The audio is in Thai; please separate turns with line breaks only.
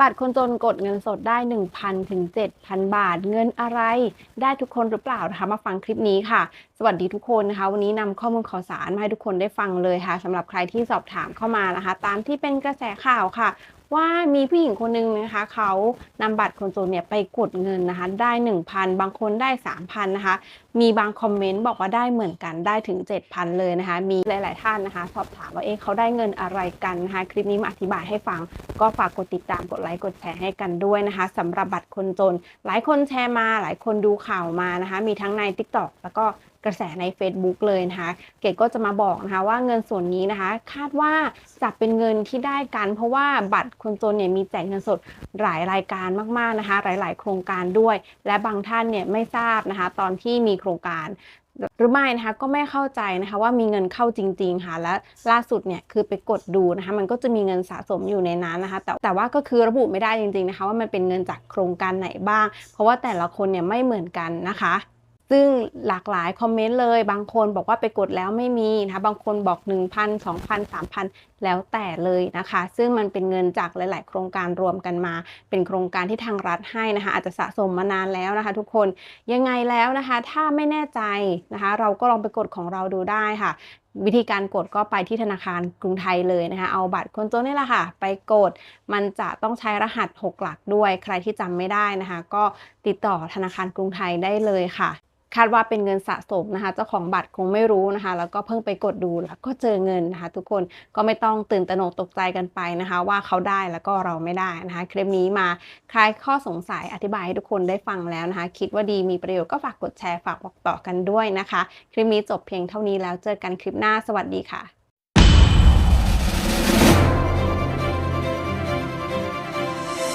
บัตรคนจนกดเงินสดได้ 1,000ถึง7,000 บาท เงินอะไร ได้ทุกคนหรือเปล่านะคะมาฟังคลิปนี้ค่ะ สวัสดีทุกคนนะคะ วันนี้นำข้อมูลข่าวสารมาให้ทุกคนได้ฟังเลยค่ะสำหรับใครที่สอบถามเข้ามานะคะ ตามที่เป็นกระแสข่าวค่ะว่ามีผู้หญิงคนหนึงนะคะเขานำบัตรคนจนเนี่ยไปกดเงินนะคะได้ 1,000 บางคนได้ 3,000นะคะมีบางคอมเมนต์บอกว่าได้เหมือนกันได้ถึง 7,000 เลยนะคะ มีหลาย ๆ ท่านนะคะ สอบถามว่าเอ๊ะเขาได้เงินอะไรกันนะคะคลิปนี้มาอธิบายให้ฟังก็ฝากกดติดตามกดไลค์กดแชร์ให้กันด้วยนะคะสำหรับบัตรคนจน หลายคนแชร์มาหลายคนดูข่าวมานะคะ มีทั้งใน TikTok แล้วก็ กระแสใน Facebook เลยนะคะเกดก็จะมาบอกนะคะว่าเงินส่วนนี้นะคะ คาดว่าจะเป็นเงินที่ได้กัน เพราะว่าบัตรคนจนเนี่ยมีแจกเงินสดหลายรายการมากๆนะคะ หลาย ๆ โครงการด้วย และบางท่านเนี่ยไม่ทราบนะคะ ตอนที่มีโครงการหรือไม่นะคะก็ไม่เข้าใจนะคะว่ามีเงินเข้าจริงๆค่ะและล่าสุดเนี่ยคือไปกดดูนะคะมันก็จะมีเงินสะสมอยู่ในนั้นนะคะ แต่แต่ว่าก็คือระบุไม่ได้จริงๆนะคะว่ามันเป็นเงินจากโครงการไหนบ้าง เพราะว่าแต่ละคนเนี่ยไม่เหมือนกันนะคะ ซึ่งหลากหลายคอมเมนต์เลย บางคนบอกว่าไปกดแล้วไม่มีนะคะ บางคนบอก 1,000 2,000 3,000 แล้วแต่เลยนะคะ ซึ่งมันเป็นเงินจากหลาย ๆ โครงการรวมกันมา เป็นโครงการที่ทางรัฐให้นะคะ อาจจะสะสมมานานแล้วนะคะ ทุกคน ยังไงแล้วนะคะ ถ้าไม่แน่ใจนะคะ เราก็ลองไปกดของเราดูได้ค่ะ วิธีการกดก็ไปที่ธนาคารกรุงไทยเลยนะคะ เอาบัตรคนจนนี่แหละค่ะ ไปกด มันจะต้องใช้รหัส 6 หลักด้วย ใครที่จำไม่ได้นะคะ ก็ติดต่อธนาคารกรุงไทยได้เลยค่ะ คาดว่าเป็นเงินสะสมนะคะ เจ้าของบัตรคงไม่รู้นะคะ แล้วก็เพิ่งไปกดดูแล้วก็เจอเงินนะคะ ทุกคนก็ไม่ต้องตื่นตระหนกตกใจกันไปนะคะ ว่าเขาได้แล้วก็เราไม่ได้นะคะ คลิปนี้มาคลายข้อสงสัยอธิบายให้ทุกคนได้ฟังแล้วนะคะ คิดว่าดีมีประโยชน์ก็ฝากกดแชร์ฝากบอกต่อกันด้วยนะคะ คลิปนี้จบเพียงเท่านี้แล้วเจอกันคลิปหน้าสวัสดีค่ะ